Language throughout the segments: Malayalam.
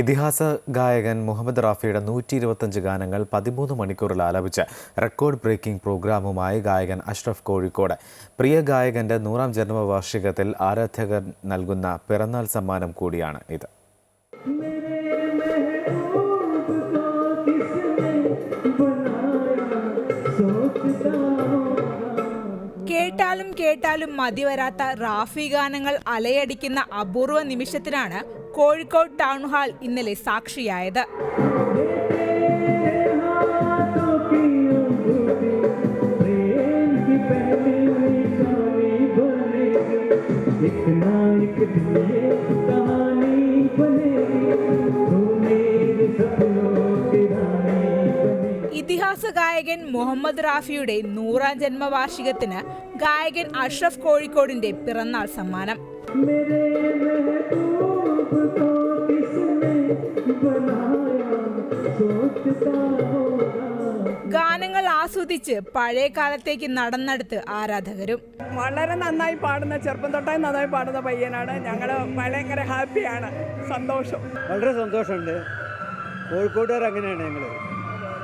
ഇതിഹാസ ഗായകൻ മുഹമ്മദ് റാഫിയുടെ നൂറ്റി ഇരുപത്തഞ്ച് ഗാനങ്ങൾ പതിമൂന്ന് മണിക്കൂറിൽ ആലപിച്ച് റെക്കോർഡ് ബ്രേക്കിംഗ് പ്രോഗ്രാമുമായി ഗായകൻ അഷ്റഫ് കോഴിക്കോട്. പ്രിയ ഗായകന്റെ നൂറാം ജന്മവാർഷികത്തിൽ ആരാധകർ നൽകുന്ന പിറന്നാൾ സമ്മാനം കൂടിയാണ് ഇത്. കേട്ടാലും കേട്ടാലും മതിവരാത്ത റാഫി ഗാനങ്ങൾ അലയടിക്കുന്ന അപൂർവ നിമിഷത്തിനാണ് കോഴിക്കോട് ടൗൺ ഹാൾ ഇന്നലെ സാക്ഷിയായത് एक ना एक दिन ഇതിഹാസ ഗായകൻ മുഹമ്മദ് റാഫിയുടെ നൂറാം ജന്മവാർഷികത്തിന് ഗായകൻ അഷ്റഫ് കോഴിക്കോടിന്റെ പിറന്നാൾ സമ്മാനം. ഗാനങ്ങൾ ആസ്വദിച്ച് പഴയ കാലത്തേക്ക് നടന്നെടുത്ത് ആരാധകരും. വളരെ നന്നായി പാടുന്ന ചെറുപ്പം തൊട്ടേ നന്നായി പാടുന്ന പയ്യനാണ്. ഞങ്ങൾ ഭയങ്കര ഹാപ്പിയാണ്. സന്തോഷം. വളരെ സന്തോഷമുണ്ട്. കോഴിക്കോട്ടുകാർ അങ്ങനെയാണ് ഞങ്ങൾ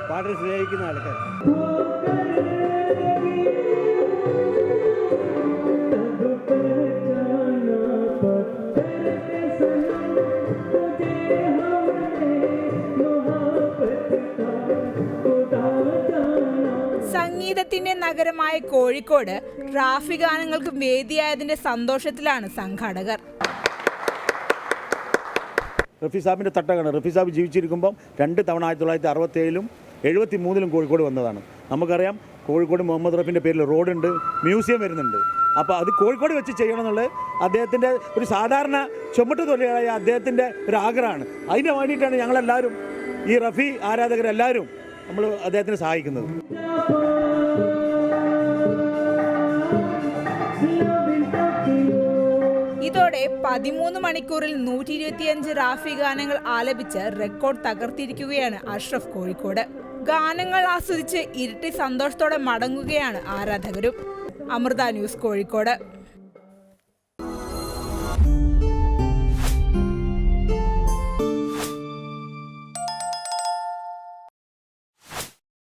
പാട്ടിനെ സ്നേഹിക്കുന്ന ആൾക്കാർ. സംഗീതത്തിന്റെ നഗരമായ കോഴിക്കോട് റാഫി ഗാനങ്ങൾക്ക് വേദിയായതിന്റെ സന്തോഷത്തിലാണ് സംഘാടകർ. റഫി സാബിന്റെ തട്ടകമാണ് റഫി സാബ് ജീവിച്ചിരിക്കുമ്പം രണ്ട് തവണ ആയിരത്തി തൊള്ളായിരത്തി അറുപത്തേഴിലും എഴുപത്തി മൂന്നിലും കോഴിക്കോട് വന്നതാണ്. നമുക്കറിയാം കോഴിക്കോട് മുഹമ്മദ് റഫിന്റെ പേരിൽ റോഡുണ്ട് മ്യൂസിയം വരുന്നുണ്ട്. അപ്പോൾ അത് കോഴിക്കോട് വെച്ച് ചെയ്യണമെന്നുള്ളത് അദ്ദേഹത്തിന്റെ ഒരു സാധാരണ ചുമട്ട് തൊഴിലായ അദ്ദേഹത്തിന്റെ ഒരു ആഗ്രഹമാണ്. അതിന് വേണ്ടിയിട്ടാണ് ഞങ്ങളെല്ലാവരും ഈ റഫി ആരാധകരെല്ലാവരും നമ്മൾ അദ്ദേഹത്തിന് സഹായിക്കുന്നത്. ഇതോടെ പതിമൂന്ന് മണിക്കൂറിൽ നൂറ്റി ഇരുപത്തിയഞ്ച് റാഫി ഗാനങ്ങൾ ആലപിച്ച് റെക്കോർഡ് തകർത്തിരിക്കുകയാണ് അഷ്റഫ് കോഴിക്കോട്. ഗാനങ്ങൾ ആസ്വദിച്ച് ഇരട്ടി സന്തോഷത്തോടെ മടങ്ങുകയാണ് ആരാധകരും. അമൃത ന്യൂസ് കോഴിക്കോട്.